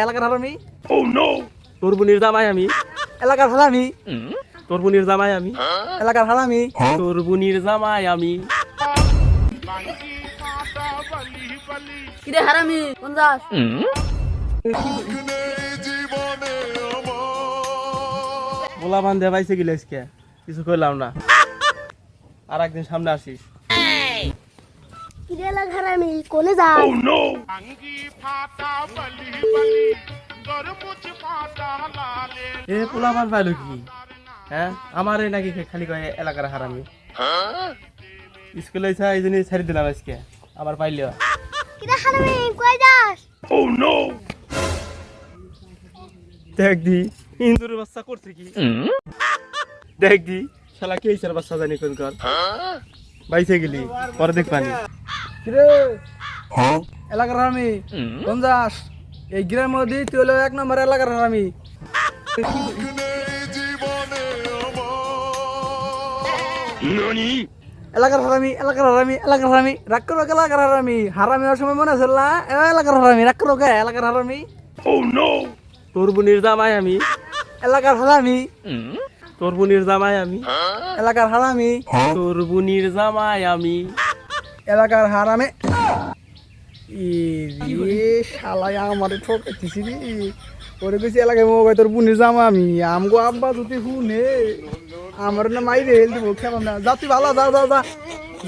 এলাকার হারামি তোর বোনের জামাই আমি। এলাকার হারামি তোর বোনের জামাই আমি। এলাকার হারামি তোর বোনের জামাই আমি। কিরে হারামি কোন যাস? বলা বান্ধে পাইছে গেলে কিছু করলাম না। আর একদিন সামনে আসিস। কিরে এলাকা হারামি কোনে যাস এ পোলা বান পাইলো কি হ্যাঁ আমার এই নাকি খালি কয় এলাকার হারামি। স্কুলে ইচ্ছা এই জন্য ছাড়ি দিলাম আজকে। আবার পাইলেও। কিরে হারামি কই যাস? দেখ দি ইন্দুরের বাচ্চা করছে কি? দেখ দি শালা কে ইসার বাচ্চা জানি কোন কর বাইসে গেলি পরে দেখ পানি কিরে? এলাকার হারামি। কোন যাস? এই গ্রামের মধ্যে তুই হলো এক নম্বর এলাকার হারামি। এলাকার হারামি এলাকার হারামি এলাকার হারামি। রাগ করো এলাকার হারামি? হারামি হওয়ার সময় মনে আছে না? এ এলাকার হারামি রাগ করো এলাকার হারামি? তোর বোনের জামাই আমি। এলাকার হারামি। তোর বোনের জামাই আমি। এলাকার হারামি। তোর বোনের জামাই আমি। এলাকার হারামে। ইরে শালাই আমারে ঠকাইতেছি রে। ওরে বেশি এলাকায় মোবাইল তোর বুনের জামা আমি আমগো আব্বা যদি হুনে আমার না মাইরে হেল দিব খেলাম না। যা তুই ভালো যা যা যা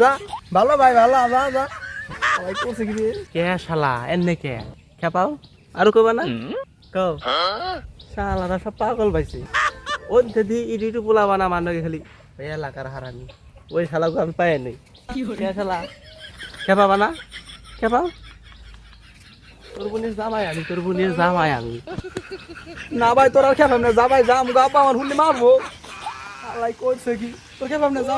যা ভালো ভাই ভালো যা যা। সবাই করছে কি রে? কে শালা এনে কে? খেপাও আর কবা না? কও। শালারা সব পাগল পাইছে। ওই দিদি ইডি টু পোলা বানা মানুষ খালি এলাকার হারামি। ওই শালাকে আমি পাই নাই। কে শালা খেপা বানা খেপাও তোর বোনের জামাই আমি তোর বোনের জামাই আমি। না ভাই তোর আর না। যা ভাই যা আমগো আব্বা আমার হুনলে মারবো। শালাই করছে কি? তোর খেপাম না যা।